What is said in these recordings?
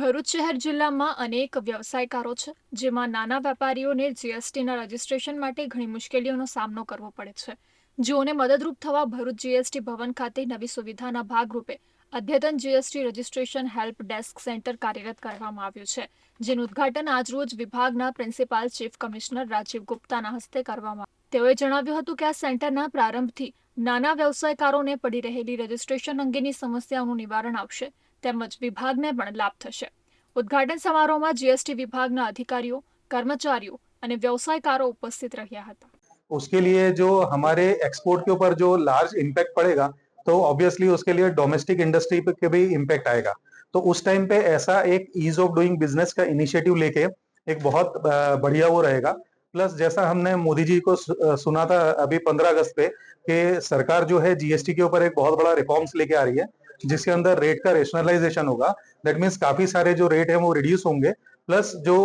ભરૂચ શહેર જિલ્લામાં અનેક વ્યવસાયકારો છે, જેમાં નાના વેપારીઓને જીએસટીના રજીસ્ટ્રેશન માટે ઘણી મુશ્કેલીઓનો સામનો કરવો પડે છે. જેઓને મદદરૂપ થવા ભરૂચ જીએસટી ભવન ખાતે નવી સુવિધાના ભાગરૂપે અદ્યતન GST registration help desk centre કાર્યરત કરવામાં આવ્યું છે, જેનું ઉદ્ઘાટન આજરોજ વિભાગના પ્રિન્સિપાલ ચીફ કમિશનર રાજીવ ગુપ્તાના હસ્તે કરવામાં તેઓએ જણાવ્યું હતું કે આ સેન્ટરના પ્રારંભથી નાના વ્યવસાયકારોને પડી રહેલી રજીસ્ટ્રેશન અંગેની સમસ્યાઓનું નિવારણ આવશે તેમજ વિભાગને પણ લાભ થશે ઉદ્ઘાટન સમારોહમાં જીએસટી વિભાગના અધિકારીઓ કર્મચારીઓ અને વ્યવસાયકારો ઉપસ્થિત રહ્યા હતા उसके लिए जो हमारे एक्सपोर्ट के ऊपर जो लार्ज इम्पैक्ट पड़ेगा तो ऑब्वियसली उसके लिए डोमेस्टिक इंडस्ट्री पे के भी इम्पैक्ट आएगा तो उस टाइम पे ऐसा एक ईज ऑफ डूइंग बिजनेस का इनिशिएटिव लेके एक बहुत अ, बढ़िया वो रहेगा प्लस जैसा हमने मोदी जी को सु- अ, सुना था अभी पंद्रह अगस्त पे कि सरकार जो है जीएसटी के ऊपर एक बहुत बड़ा रिफॉर्म्स लेके आ रही है जिसके अंदर रेट का रेशनलाइजेशन होगा दैट मीन्स काफ़ी सारे जो रेट है वो रिड्यूस होंगे प्लस जो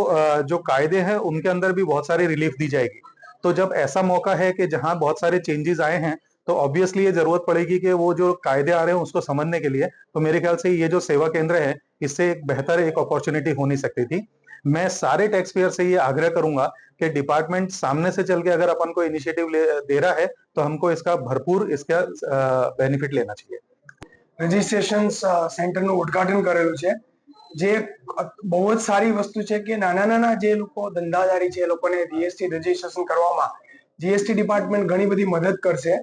जो कायदे हैं, उनके अंदर भी बहुत सारी रिलीफ दी जाएगी। तो जब ऐसा मौका है कि जहाँ बहुत सारे चेंजेस आए हैं तो ऑब्वियसली ये ज़रूरत पड़ेगी कि वो जो कायदे आ रहे हैं उसको समझने के लिए। तो मेरे ख्याल से ये जो सेवा केंद्र है, इससे एक बेहतर एक अपॉर्चुनिटी हो नहीं सकती थी। मैं सारे टैक्स पेयर से ये आग्रह करूँगा कि डिपार्टमेंट सामने से चल के अगर अपन को इनिशिएटिव दे रहा है तो हमको इसका भरपूर इसका बेनिफिट लेना चाहिए। રજિસ્ટ્રેશન સેન્ટરનું ઉદ્ઘાટન કરેલું છે. જે બહુ જ સારી વસ્તુ છે કે નાના નાના જે લોકો ધંધાદારી છે એ લોકોને જીએસટી રજીસ્ટ્રેશન કરવામાં જીએસટી ડિપાર્ટમેન્ટ ઘણી બધી મદદ કરશે.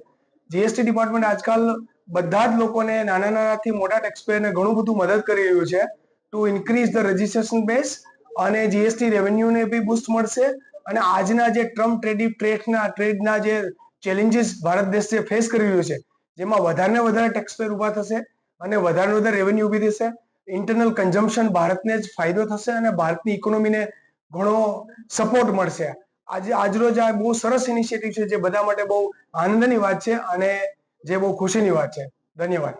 જીએસટી ડિપાર્ટમેન્ટ આજકાલ બધા જ લોકોને નાના નાનાથી મોટા ટેક્સપેયરને ઘણું બધું મદદ કરી રહ્યું છે to increase the registration base અને જીએસટી રેવન્યુને બી બુસ્ટ મળશે અને આજના જે ટ્રમ્પ ટ્રેડિંગ ટ્રેડના ટ્રેડના જે ચેલેન્જીસ ભારત દેશ ફેસ કરી રહ્યું છે. જેમાં વધારે વધારે ટેક્સપેર ઊભા થશે અને વધારે વધારે રેવન્યુ ઊભી થશે. ઇન્ટરનલ કન્ઝમ્પશન ભારતને જ ફાયદો થશે અને ભારતની ઇકોનોમીને ઘણો સપોર્ટ મળશે. આજે, આજરોજ આ બહુ સરસ ઇનિશિયેટિવ છે જે બધા માટે બહુ આનંદની વાત છે અને જે બહુ ખુશીની વાત છે. ધન્યવાદ.